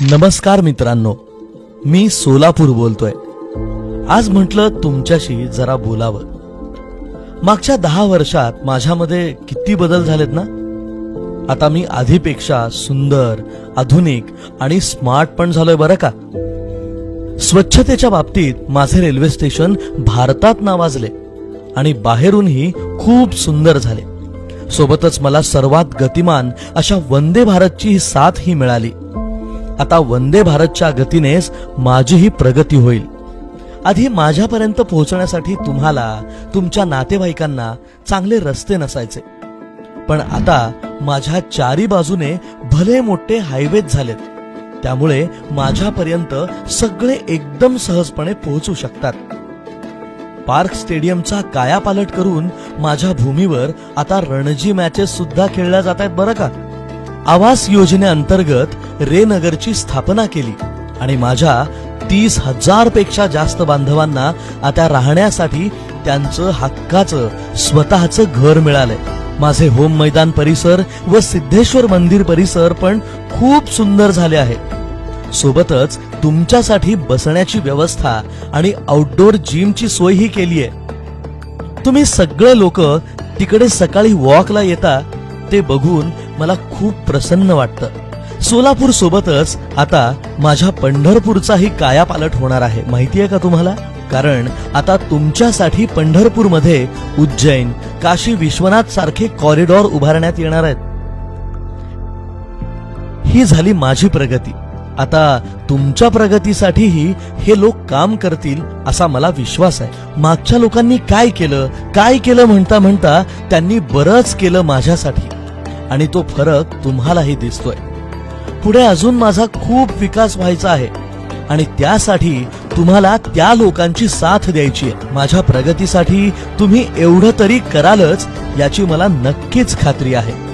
नमस्कार मित्रांनो मी सोलापूर बोलतोय. आज म्हटलं तुमच्याशी जरा बोलावं. मागच्या दहा वर्षात माझ्यामध्ये किती बदल झालेत ना? आता मी आधीपेक्षा सुंदर आधुनिक आणि स्मार्ट पण झालोय बरं का? स्वच्छतेच्या बाबतीत माझे रेल्वे स्टेशन भारतात नावाजले आणि बाहेरूनही खूप सुंदर झाले. सोबतच मला सर्वात गतिमान अशा वंदे भारतची ही साथ ही मिळाली. आता वंदे भारतच्या गतीनेच माझीही प्रगती होईल. आधी माझ्यापर्यंत पोहोचण्यासाठी तुम्हाला तुमच्या नातेवाईकांना चांगले रस्ते नसायचे. पण आता माझ्या चारी बाजूने भले मोठे हायवेज झालेत. त्यामुळे माझ्यापर्यंत सगळे एकदम सहजपणे पोहोचू शकतात. पार्क स्टेडियमचा कायापालट करून माझ्या भूमीवर आता रणजी मॅचेस सुद्धा खेळल्या जात आहेत बरं का? आवास योजनेअंतर्गत रेनगरची स्थापना केली. आणि माझ्या तीस हजारपेक्षा जास्त बांधवांना आता राहण्यासाठी त्यांचं हक्काचं स्वतःचं घर मिळालंय. माझे होम मैदान परिसर व सिद्धेश्वर मंदिर परिसर पण खूप सुंदर झाले आहे. सोबतच तुमच्यासाठी बसण्याची व्यवस्था आणि आउटडोर जिमची सोयही केली आहे तुम्ही सगळे लोक तिकडे सकाळी वॉकला येता ते बघून मला खूप प्रसन्न वाटतं. सोलापूर सोबतच आता माझ्या पंढरपूरचाही कायापालट होणार आहे. माहितीये का तुम्हाला? कारण आता तुमच्यासाठी पंढरपूरमध्ये उज्जैन काशी विश्वनाथ सारखे कॉरिडॉर उभारण्यात येणार आहेत. ही झाली माझी प्रगती. आता तुमच्या प्रगतीसाठीही हे लोक काम करतील असा मला विश्वास आहे. मागच्या लोकांनी काय केलं? काय केलं म्हणता म्हणता त्यांनी बरंच केलं माझ्यासाठी. आणि तो फरक तुम्हालाही दिसतोय. पुढे अजून माझा खूप विकास व्हायचा आहे. आणि त्यासाठी तुम्हाला त्या लोकांची साथ द्यायची आहे. माझ्या प्रगतीसाठी तुम्ही एवढं तरी करालच याची मला नक्कीच खात्री आहे.